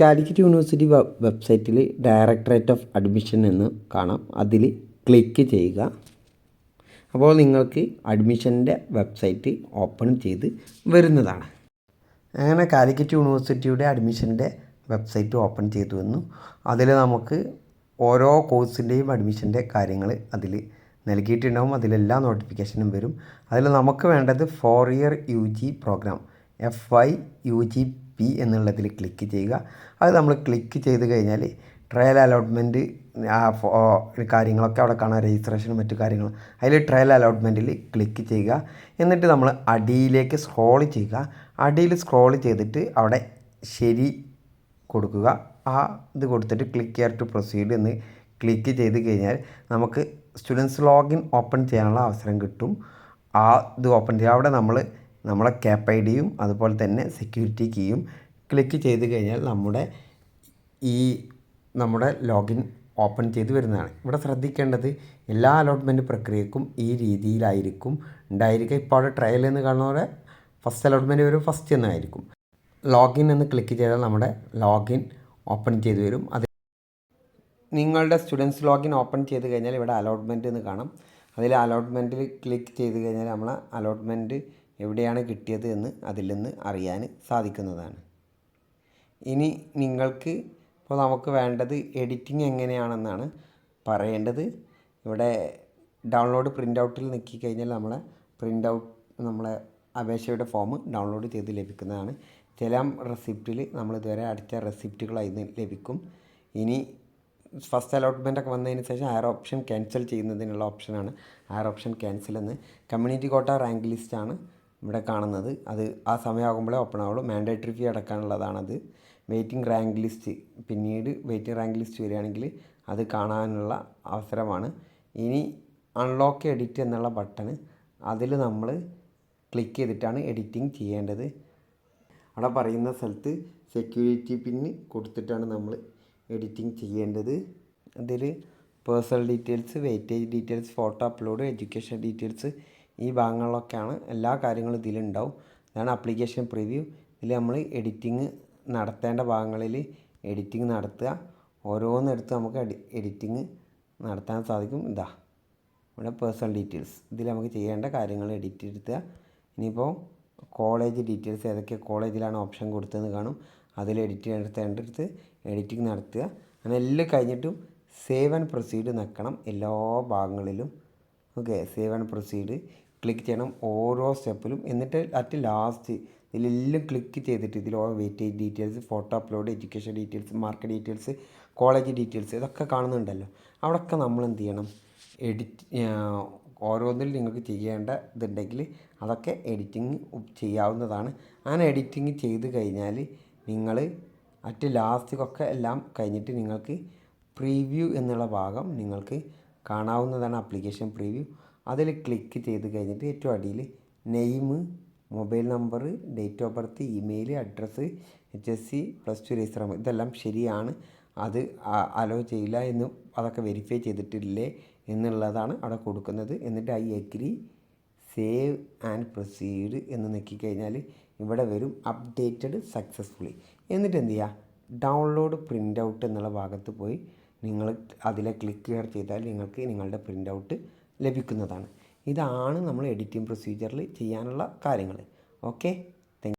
Calicut university വെബ്സൈറ്റിൽ directorate of admission എന്ന് കാണാം. അതിൽ ക്ലിക്ക് ചെയ്യുക. അപ്പോൾ നിങ്ങൾക്ക് അഡ്മിഷന്റെ വെബ്സൈറ്റ് ഓപ്പൺ ചെയ്ത് വരുന്നതാണ്. അങ്ങനെ കാലിക്കറ്റ് യൂണിവേഴ്സിറ്റിയുടെ അഡ്മിഷന്റെ വെബ്സൈറ്റ് ഓപ്പൺ ചെയ്തു വന്നു. അതിൽ നമുക്ക് ഓരോ കോഴ്സിന്റെയും അഡ്മിഷന്റെ കാര്യങ്ങൾ അതിൽ നൽകിയിട്ടുണ്ടാവും. അതിലെല്ലാ നോട്ടിഫിക്കേഷനും വരും. അതിൽ നമുക്ക് വേണ്ടത് four year U G programme F Y U G P എന്നുള്ളതിൽ ക്ലിക്ക് ചെയ്യുക. അത് നമ്മൾ ക്ലിക്ക് ചെയ്ത് കഴിഞ്ഞാൽ ട്രയൽ അലോട്ട്മെന്റ് ആ കാര്യങ്ങളൊക്കെ അവിടെ കാണാം. രജിസ്ട്രേഷനും മറ്റു കാര്യങ്ങളും അതിൽ ട്രയൽ അലോട്ട്മെന്റിൽ ക്ലിക്ക് ചെയ്യുക. എന്നിട്ട് നമ്മൾ അടിയിലേക്ക് സ്ക്രോൾ ചെയ്യുക. അടിയിൽ സ്ക്രോൾ ചെയ്തിട്ട് അവിടെ ശരി കൊടുക്കുക. ആ ഇത് കൊടുത്തിട്ട് ക്ലിക്ക് ചെയ്യാർ ടു പ്രൊസീഡ് എന്ന് ക്ലിക്ക് ചെയ്ത് കഴിഞ്ഞാൽ നമുക്ക് സ്റ്റുഡൻസ് ലോഗിൻ ഓപ്പൺ ചെയ്യാനുള്ള അവസരം കിട്ടും. ആ ഇത് ഓപ്പൺ ചെയ്യുക അവിടെ നമ്മൾ നമ്മളെ ക്യാപ് ഐ ഡിയും അതുപോലെ തന്നെ സെക്യൂരിറ്റി കീയും ക്ലിക്ക് ചെയ്ത് കഴിഞ്ഞാൽ നമ്മുടെ ഈ നമ്മുടെ ലോഗിൻ ഓപ്പൺ ചെയ്ത് വരുന്നതാണ്. ഇവിടെ ശ്രദ്ധിക്കേണ്ടത് എല്ലാ അലോട്ട്മെന്റ് പ്രക്രിയക്കും ഈ രീതിയിലായിരിക്കും ഉണ്ടായിരിക്കുക. ഇപ്പോൾ അവിടെ ട്രയൽ എന്ന് കാണുന്ന പോലെ ഫസ്റ്റ് അലോട്ട്മെന്റ് വരും ഫസ്റ്റ് എന്നായിരിക്കും ലോഗിൻ എന്ന് ക്ലിക്ക് ചെയ്താൽ നമ്മുടെ ലോഗിൻ ഓപ്പൺ ചെയ്ത് വരും. അത് നിങ്ങളുടെ സ്റ്റുഡൻസ് ലോഗിൻ ഓപ്പൺ ചെയ്ത് കഴിഞ്ഞാൽ ഇവിടെ അലോട്ട്മെന്റ് എന്ന് കാണാം. അതിൽ അലോട്ട്മെന്റിൽ ക്ലിക്ക് ചെയ്ത് കഴിഞ്ഞാൽ നമ്മൾ അലോട്ട്മെന്റ് എവിടെയാണ് കിട്ടിയത് എന്ന് അതിൽ നിന്ന് അറിയാൻ സാധിക്കുന്നതാണ്. ഇനി നിങ്ങൾക്ക് ഇപ്പോൾ നമുക്ക് വേണ്ടത് എഡിറ്റിംഗ് എങ്ങനെയാണെന്നാണ് പറയേണ്ടത്. ഇവിടെ ഡൗൺലോഡ് പ്രിന്റ് ഔട്ടിൽ നിൽക്കി കഴിഞ്ഞാൽ നമ്മളെ പ്രിന്റ് ഔട്ട് നമ്മളെ അപേക്ഷയുടെ ഫോം ഡൗൺലോഡ് ചെയ്ത് ലഭിക്കുന്നതാണ്. ചില റെസിപ്റ്റിൽ നമ്മൾ ഇതുവരെ അടിച്ച റെസിപ്റ്റുകൾ അതിന് ലഭിക്കും. ഇനി ഫസ്റ്റ് അലോട്ട്മെന്റ് ഒക്കെ വന്നതിന് ശേഷം ഹയർ ഓപ്ഷൻ ക്യാൻസൽ ചെയ്യുന്നതിനുള്ള ഓപ്ഷനാണ് ഹയർ ഓപ്ഷൻ ക്യാൻസൽ എന്ന്. കമ്മ്യൂണിറ്റി കോട്ട റാങ്ക് ലിസ്റ്റാണ് ഇവിടെ കാണുന്നത്. അത് ആ സമയമാകുമ്പോഴേ ഓപ്പൺ ആവുള്ളൂ. മാൻഡേറ്ററി ഫീ അടക്കാനുള്ളതാണത്. വെയിറ്റിംഗ് റാങ്ക് ലിസ്റ്റ് പിന്നീട് വെയിറ്റിംഗ് റാങ്ക് ലിസ്റ്റ് വരികയാണെങ്കിൽ അത് കാണാനുള്ള അവസരമാണ്. ഇനി അൺലോക്ക് എഡിറ്റ് എന്നുള്ള ബട്ടൺ അതിൽ നമ്മൾ ക്ലിക്ക് ചെയ്തിട്ടാണ് എഡിറ്റിംഗ് ചെയ്യേണ്ടത്. അവിടെ പറയുന്ന സ്ഥലത്ത് സെക്യൂരിറ്റി പിന്ന് കൊടുത്തിട്ടാണ് നമ്മൾ എഡിറ്റിംഗ് ചെയ്യേണ്ടത്. അതിൽ personal details weightage details photo upload education details ഈ ഭാഗങ്ങളിലൊക്കെയാണ് എല്ലാ കാര്യങ്ങളും ഇതിലുണ്ടാവും. ഇതാണ് ആപ്ലിക്കേഷൻ പ്രിവ്യൂ ഇതിൽ നമ്മൾ എഡിറ്റിങ് നടത്തേണ്ട ഭാഗങ്ങളിൽ എഡിറ്റിംഗ് നടത്തുക. ഓരോന്നെടുത്ത് നമുക്ക് എഡിറ്റിംഗ് നടത്താൻ സാധിക്കും. ഇതാ ഇവിടെ പേഴ്സണൽ ഡീറ്റെയിൽസ് ഇതിൽ നമുക്ക് ചെയ്യേണ്ട കാര്യങ്ങൾ എഡിറ്റ് എടുത്തുക. ഇനിയിപ്പോൾ കോളേജ് ഡീറ്റെയിൽസ് ഏതൊക്കെ കോളേജിലാണ് ഓപ്ഷൻ കൊടുത്തതെന്ന് കാണും. അതിൽ എഡിറ്റ് എടുത്തേണ്ടടുത്ത് എഡിറ്റിംഗ് നടത്തുക. അങ്ങനെ എല്ലാം കഴിഞ്ഞിട്ടും സേവ് ആൻഡ് പ്രൊസീഡ് നിൽക്കണം എല്ലാ ഭാഗങ്ങളിലും. Okay save and proceed click ചെയ്യണം ഓരോ സ്റ്റെപ്പിലും എന്നിട്ട് അറ്റ് ലാസ്റ്റ് ഇതിലെല്ലാം ക്ലിക്ക് ചെയ്തിട്ട് ഇതിൽ ഓരോ weightage details photo upload education details mark details college details ഇതൊക്കെ കാണുന്നുണ്ടല്ലോ. അവിടെയൊക്കെ നമ്മൾ എന്ത് ചെയ്യണം? എഡിറ്റ് ഓരോന്നിൽ നിങ്ങൾക്ക് ചെയ്യേണ്ട ഇതുണ്ടെങ്കിൽ അതൊക്കെ എഡിറ്റിംഗ് ചെയ്യാവുന്നതാണ്. അങ്ങനെ എഡിറ്റിംഗ് ചെയ്ത് കഴിഞ്ഞാൽ നിങ്ങൾ അറ്റ് ലാസ്റ്റിക്കൊക്കെ എല്ലാം കഴിഞ്ഞിട്ട് നിങ്ങൾക്ക് പ്രീവ്യൂ എന്നുള്ള ഭാഗം നിങ്ങൾക്ക് കാണാവുന്നതാണ്. ആപ്ലിക്കേഷൻ പ്രീവ്യൂ അതിൽ ക്ലിക്ക് ചെയ്ത് കഴിഞ്ഞിട്ട് ഏറ്റവും അടിയിൽ name mobile number date of birth email address H S C plus two register ഇതെല്ലാം ശരിയാണ്. അത് അലോ ചെയ്യില്ല എന്ന് അതൊക്കെ വെരിഫൈ ചെയ്തിട്ടില്ലേ എന്നുള്ളതാണ് അവിടെ കൊടുക്കുന്നത്. എന്നിട്ട് I agree save and proceed എന്ന് നോക്കിക്കഴിഞ്ഞാൽ ഇവിടെ വരും അപ്ഡേറ്റഡ് സക്സസ്ഫുള്ളി എന്നിട്ട് എന്ത് ചെയ്യുക? ഡൗൺലോഡ് പ്രിന്റ് ഔട്ട് എന്നുള്ള ഭാഗത്ത് പോയി നിങ്ങൾ അതിലെ ക്ലിക്ക് ചെയ്താൽ നിങ്ങൾക്ക് നിങ്ങളുടെ പ്രിന്റ് ഔട്ട് ലഭിക്കുന്നതാണ്. ഇതാണ് നമ്മൾ എഡിറ്റിംഗ് പ്രൊസീജിയറിൽ ചെയ്യാനുള്ള കാര്യങ്ങൾ ഓക്കെ